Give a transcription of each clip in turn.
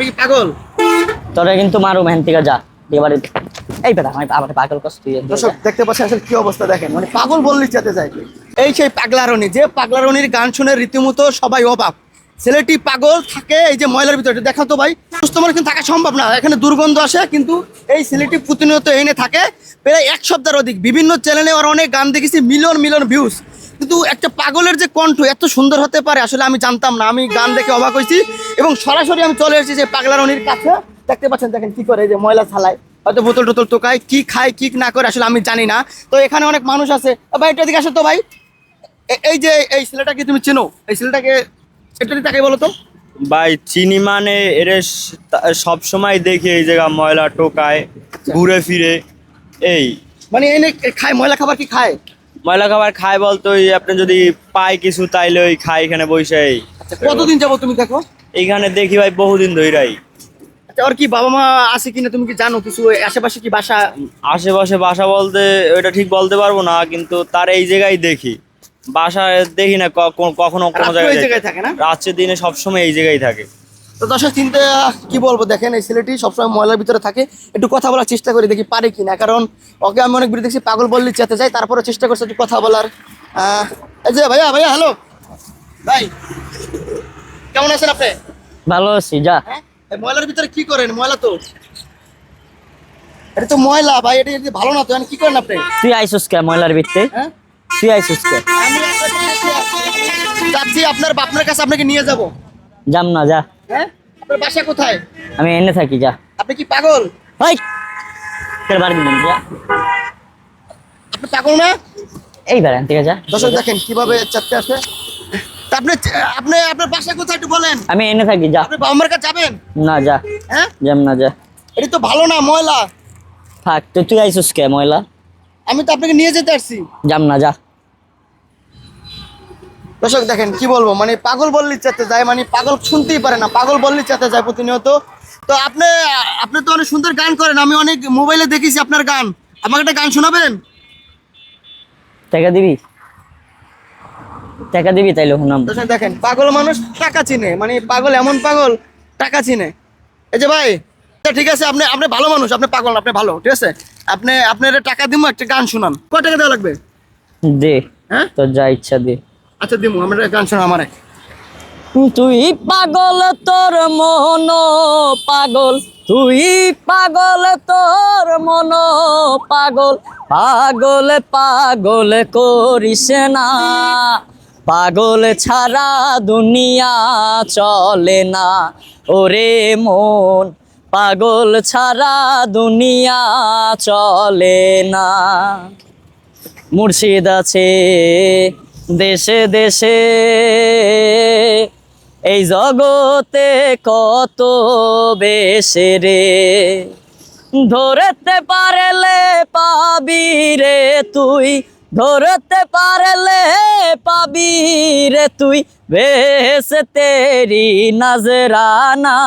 আপনি কি পাগল? তোরা কিন্তু মারু মেহেন থেকে যা এবারে এই বেটা আমি আমার পাগল কষ্ট দর্শক দেখতে পাচ্ছেন আসলে কি অবস্থা দেখেন। মানে পাগল বললি যেতে যায় এই সেই পাগলারণী যে পাগলারণীর গান শুনে রীতিমতো সবাই অবাক। ছেলেটি পাগল থাকে, এই যে ময়লার ভিতরে দেখাও তো ভাই। সুস্থ মানুষ কিন্তু থাকা সম্ভব না, এখানে দুর্গন্ধ আসে, কিন্তু এই ছেলেটি প্রতিনিয়ত এনে থাকে। প্রায় এক সপ্তাহের অধিক, বিভিন্ন চ্যানেলে ওর অনেক গান দেখেছি, মিলিয়ন মিলিয়ন ভিউজ কিন্তু একটা পাগলের যে কণ্ঠ এত সুন্দর হতে পারে, আসলে আমি জানতাম না, আমি গান দেখে অবাক হয়েছি। এবং সরাসরি আমি চলে এসেছি যে পাগলারণীর কাছে। দেখতে পাচ্ছেন, দেখেন কি করে, এই যে ময়লা ছালায় হয়তো বোতল টোতল টোকায়, কি খায়, কি না করে, আসলে আমি জানি না। তো এখানে অনেক মানুষ আছে। ভাই, এটা দিকে আসো তো ভাই। এই যে, এই ছেলেটাকে তুমি চেনো? এই ছেলেটাকে এটা তাকে বলো তো। ভাই চিনি মানে এর সব সময় দেখি এই জায়গা ময়লা টোকায় ঘুরে ফিরে এই। মানে এনে খায় ময়লা খাবার কি খায়? ময়লা খাবার খায় বলতো আপনি যদি পায় কিছু তাইলে ওই খায় এখানে বসে এই। কতদিন যাব তুমি দেখো? এইখানে দেখি ভাই বহুদিন ধরেই আচ্ছা ওর কি বাবা মা আছে কিনা তুমি কি জানো? কিছু আশেপাশে কি বাসা? আশেপাশে বাসা বলতে ওইটা ঠিক বলতে পারব না কিন্তু তার এই জায়গায় দেখি। বাসা দেখি না ক- ক- কখনো কোনো জায়গায় থাকে না? রাত্রের দিনে সবসময় এই জায়গায় থাকে। তো দর্শক চিন্তা কি বলব? দেখেন এই ছেলেটি সবসময় ময়লার ভিতরে থাকে। একটু কথা বলার চেষ্টা করি দেখি পারে কিনা। কারণ ওকে আমি অনেক ভিডিও দেখছি পাগল বললি চেতে যাই তারপরে চেষ্টা করছে একটু কথা বলার। এই যে ভাইয়া ভাইয়া হ্যালো ভাই কেমন আছেন আপনি? ভালো আছি যা। হ্যাঁ? ময়লার ভিতরে কি করেন? ময়লা তো। এটা তো ময়লা ভাই এটা যদি ভালো না তো কি করেন আপনি? তুই আইসুস কে ময়লার ভিত্তে হ্যাঁ? তুই আইসুস যাচ্ছি আপনার আপনার কাছে আপনাকে নিয়ে যাব। যাম না যা। হ্যাঁ? আপনার বাসা কোথায়? আমি এনে থাকি যা। আপনি কি পাগল? ওই! তোর বাড়ি দিবেন যা। আপনি পাগল না? এই বেড়ান থেকে যা। দর্শক দেখেন কীভাবে চাপতে আসে। তা আপনি আপনি আপনার বাসা কোথায় একটু বলেন। আমি এনে থাকি যা। আপনি বাবা মার কাছে যাবেন? না যা। হ্যাঁ? যাম না যা। এটা তো ভালো না ময়লা। থাক তুই তুই আইসুস কে ময়লা? আমি তো আপনাকে নিয়ে যেতে আসছি। যাম না যা। দর্শক দেখেন কি বলব? মানে পাগল বললি চাতে যায় মানে পাগল শুনতেই পারে না পাগল বললি চাতে যায় প্রতিনিয়ত। তো আপনি আপনি তো অনেক সুন্দর গান করেন আমি অনেক মোবাইলে দেখেছি আপনার গান। আমাকে একটা গান শোনাবেন? টাকা দিবি? টাকা দিবি তাইলে শুনাম দেখেন পাগল মানুষ টাকা চিনে মানে পাগল এমন পাগল টাকা চিনে। এই যে ভাই ঠিক আছে আপনি আপনি ভালো মানুষ আপনি পাগল আপনি ভালো ঠিক আছে? আপনি আপনার টাকা দিব একটা গান শোনান। কয় টাকা দেওয়া লাগবে? দে হ্যাঁ? তোর যা ইচ্ছা দে। আচ্ছা দিব আমরা গান শোনা আমারে তুই পাগল তোর মন, পাগল। তুই পাগল তোর মন, পাগল। পাগল পাগল করিস না। পাগল ছাড়া দুনিয়া চলে না। ওরে মন, পাগল ছাড়া দুনিয়া চলে না। মুর্শিদ আছে দেশে দেশে। এই জগতে কত বেশে রে। ধরতে পারলে পাবি রে তুই। ধরতে পারলে পাবি রে তুই। বেশ তেরি নজরানা।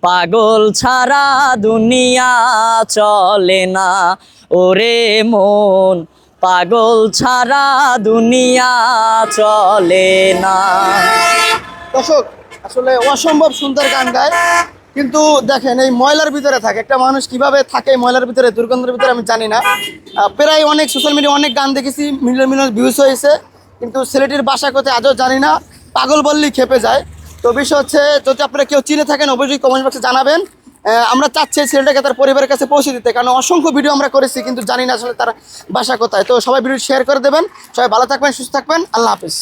পাগল ছাড়া দুনিয়া চলে না। ওরে মন পাগল ছাড়া দুনিয়া চলে না। দর্শক, আসলে অসম্ভব সুন্দর গান গায়। কিন্তু দেখেন, এই ময়লার ভিতরে থাকে। একটা মানুষ কীভাবে থাকে ময়লার ভিতরে, দুর্গন্ধের ভিতরে, আমি জানি না। প্রায় অনেক সোশ্যাল মিডিয়া অনেক গান দেখেছি মিলিয়ন মিলিয়ন ভিউজ হয়েছে। কিন্তু ছেলেটির বাসা কোথায় আজও জানি না। পাগল বললেই খেপে যায়। তো বিষয় হচ্ছে, যদি আপনারা কেউ চিনে থাকেন, অবশ্যই কমেন্ট বক্সে জানাবেন। আমরা চাচ্ছি ছেলেটাকে তার পরিবারের কাছে পৌঁছে দিতে, কারণ অসংখ্য ভিডিও আমরা করেছি, কিন্তু জানি না আসলে তার বাসা কোথায়। তো সবাই ভিডিও শেয়ার করে দেবেন, সবাই ভালো থাকবেন, সুস্থ থাকবেন, আল্লাহ হাফিজ।